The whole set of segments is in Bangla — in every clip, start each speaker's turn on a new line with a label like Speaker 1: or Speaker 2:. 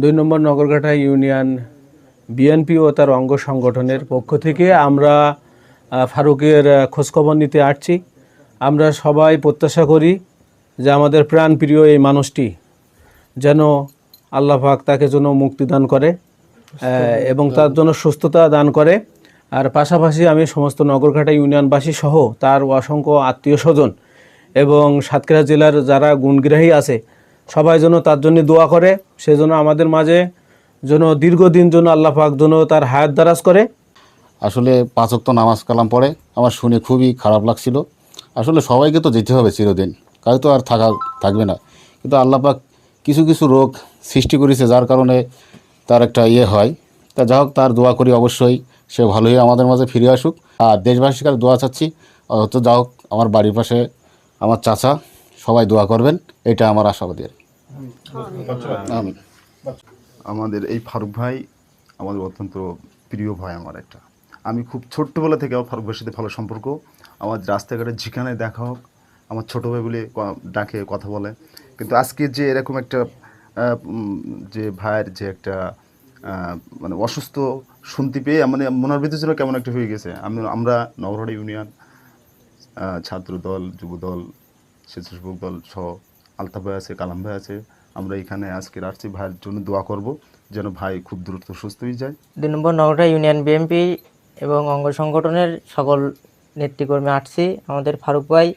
Speaker 1: দুই নম্বর নগরঘাটা ইউনিয়ন বিএনপি ও তার অঙ্গ সংগঠনের পক্ষ থেকে আমরা ফারুকের খোঁজখবর নিতে আসছি। আমরা সবাই প্রত্যাশা করি যে আমাদের প্রাণপ্রিয় এই মানুষটি যেন আল্লাহ তাকে যেন মুক্তি দান করে এবং তার জন্য সুস্থতা দান করে। আর পাশাপাশি আমি সমস্ত নগরঘাটা ইউনিয়নবাসী সহ তার অসংখ্য আত্মীয় স্বজন এবং সাতক্ষীরা জেলার যারা গুণগ্রাহী আছে সবাই যেন তার জন্য দোয়া করে সেজন্য আমাদের মাঝে যেন দীর্ঘদিন যেন আল্লাহ পাক যেন তার হায়াত দারাজ করে।
Speaker 2: আসলে পাঁচ ওয়াক্ত নামাজ কালাম পড়ে, আমার শুনে খুবই খারাপ লাগছিল। আসলে সবাইকে তো যেতে হবে চিরদিন কাউ তো আর থাকা থাকবে না। কিন্তু আল্লাহ পাক কিছু কিছু রোগ সৃষ্টি করেছে যার কারণে তার একটা ইয়ে হয়। তা যা হোক, তার দোয়া করি অবশ্যই, সে ভালোই আমাদের মাঝে ফিরে আসুক। আর দেশবাসীর দোয়া চাচ্ছি তো যা হোক, আমার বাড়ির পাশে আমার চাচা সবাই দোয়া করবেন এটা আমার আশাবাদী আর
Speaker 3: আমাদের এই ফারুক ভাই আমাদের অত্যন্ত প্রিয় ভাই আমার একটা। আমি খুব ছোট্টবেলা থেকে আমার ফারুক ভাইয়ের সাথে ভালো সম্পর্ক। আমার রাস্তাঘাটে যেখানে দেখা হোক আমার ছোটো ভাই বলে ডাকে কথা বলে। কিন্তু আজকে যে এরকম একটা যে ভাইয়ের যে একটা মানে অসুস্থ শুনতে পেয়ে মানে মনের ভিতরে ছিল কেমন একটা হয়ে গেছে। আমি আমরা নগরহাটা ইউনিয়ন ছাত্র দল যুব দল স্বেচ্ছাসেবক দল সহ আলতাফ ভাই আছে কালাম ভাই আছে। আমরা এখানে আজকে আসছি ভাইয়ের জন্য দোয়া করব, যেন ভাই খুব দ্রুত সুস্থ হয়ে যায়।
Speaker 4: দুই নম্বর নগরটা ইউনিয়ন বিএনপি এবং অঙ্গ সংগঠনের সকল নেতৃকর্মী আসছি। আমাদের ফারুক ভাই,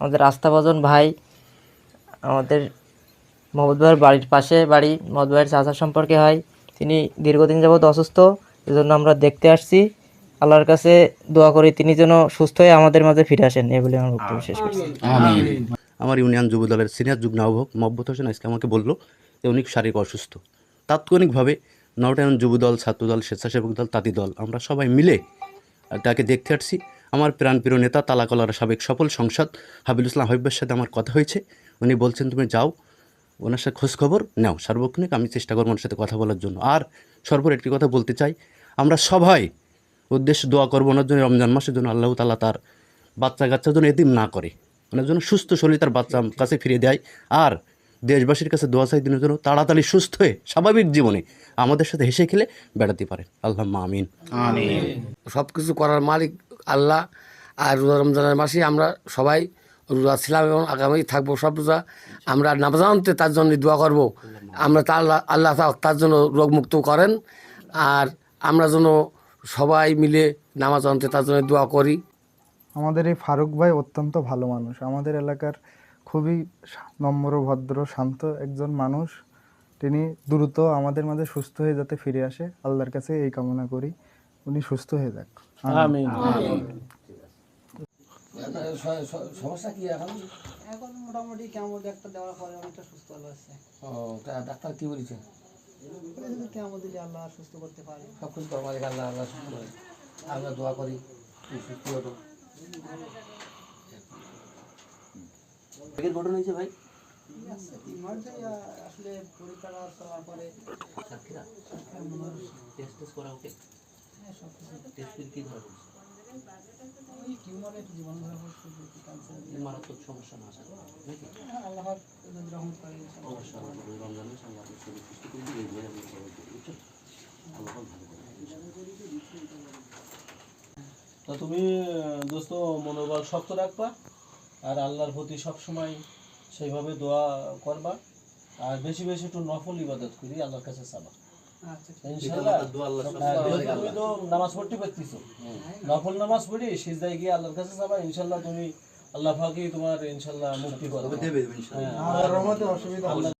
Speaker 4: আমাদের আস্থাভাজন ভাই, আমাদের মোহাম্মদ ভাইয়ের বাড়ির পাশে বাড়ি, মোহাম্মদ ভাইয়ের চাচা সম্পর্কে হয়। তিনি দীর্ঘদিন যাবৎ অসুস্থ, এজন্য আমরা দেখতে আসছি। আল্লাহর কাছে দোয়া করি তিনি যেন সুস্থ হয়ে আমাদের মাঝে ফিরে আসেন এই বলে আমার বক্তব্য শেষ করছি।
Speaker 5: আমার ইউনিয়ন যুব দলের সিনিয়র যুগ্ম আহ্বায়ক মহব্বত হোসেন আজকে আমাকে বলল যে উনি শারীরিক অসুস্থ। তাৎক্ষণিকভাবে নটায়ন যুব দল ছাত্র দল স্বেচ্ছাসেবক দল তাঁতি দল আমরা সবাই মিলে তাকে দেখতে আসছি। আমার প্রাণপ্রিয় নেতা তালাকলার সাবেক সফল সংসদ হাবিল ইসলাম হাবিবের সাথে আমার কথা হয়েছে। উনি বলছেন তুমি যাও ওনার সাথে খোঁজখবর নাও। সার্বক্ষণিক আমি চেষ্টা করব ওনার সাথে কথা বলার জন্য। আর সর্বর একটি কথা বলতে চাই আমরা সবাই উদ্দেশ্য দোয়া করব ওনার জন্য রমজান মাসের জন্য আল্লাহ তালা তার বাচ্চা কাচ্চার জন্য এদিন না করে। ওনার জন্য সুস্থ শরীর তার বাচ্চা কাছে ফিরিয়ে দেয়। আর দেশবাসীর কাছে দোয়া চাই দিনের জন্য তাড়াতাড়ি সুস্থ হয়ে স্বাভাবিক জীবনে আমাদের সাথে হেসে খেলে বেড়াতে পারে। আল্লাহ আমিন।
Speaker 6: সব কিছু করার মালিক আল্লাহ। আর রোজা রমজানের মাসে আমরা সবাই রোজা ছিলাম এবং আগামী থাকব সব রোজা। আমরা নামাজানতে তার জন্য দোয়া করব। আমরা তা আল্লাহ আল্লাহ তার জন্য রোগমুক্ত করেন। আর আমরা যেন সবাই মিলে নামাজ আনতে তার জন্য দোয়া করি।
Speaker 7: আমাদের এই ফারুক ভাই অত্যন্ত ভালো মানুষ। আমাদের এলাকার খুবই নম্র ভদ্র শান্ত একজন মানুষ। তিনি দ্রুত আমাদের মাঝে সুস্থ হয়ে যাতে ফিরে আসে। আল্লাহর কাছে এই কামনা করি। উনি সুস্থ হয়ে যাক।
Speaker 1: আমিন।
Speaker 6: সমস্যা কি এখন?
Speaker 8: এখন মোটামুটি কেমন? একটা দেওয়ার পরে অনেকটা সুস্থ হলো আছে।
Speaker 6: ও ডাক্তার কি বলেছে?
Speaker 8: দিলে আল্লাহ সুস্থ করতে পারে।
Speaker 6: সব কিছু করার মালিক আল্লাহ আল্লাহ সুস্থ করে। আমরা দোয়া করি তুই সুস্থ হতো
Speaker 5: ঘটনা হয়েছে ভাই?
Speaker 8: আসলে পরীক্ষাটা চলার পরে
Speaker 5: টেস্ট টেস্ট করা ওকে টেস্ট করে কী ধরা পড়ছে মারাত্মক সমস্যা না আসা নাকি?
Speaker 8: আল্লাহ যদি রহমত করে ইনশাআল্লাহ।
Speaker 5: অবশ্যই আল্লাহ করবে, রমজান মাসে আল্লাহ আপনার শরীর সুস্থ করে দিবে, এই ভয়ে আপনি খবর দিবেন, বুঝছ? আল্লাহ পাক ভালো করবে, ইনশাআল্লাহ।
Speaker 1: তো তুমি দোস্ত মনোবল শক্ত রাখবা আর আল্লাহর প্রতি সবসময় সেইভাবে দোয়া করবা আর বেশি বেশি একটু নফল ইবাদত করি আল্লাহর কাছে চাবা।
Speaker 8: আচ্ছা
Speaker 1: ইনশাআল্লাহ।
Speaker 5: দোয়া আল্লাহ
Speaker 1: হ্যাঁ, তুমি তো নামাজ পড়তে পারতেছো। নফল নামাজ পড়ি সিজদায় গিয়ে আল্লাহর কাছে যাবা ইনশাআল্লাহ তুমি আল্লাহ পাকই তোমার ইনশাল্লাহ মুক্তি করবে।
Speaker 5: দেবে ইনশাআল্লাহ।
Speaker 7: অসুবিধা
Speaker 1: আল্লাহ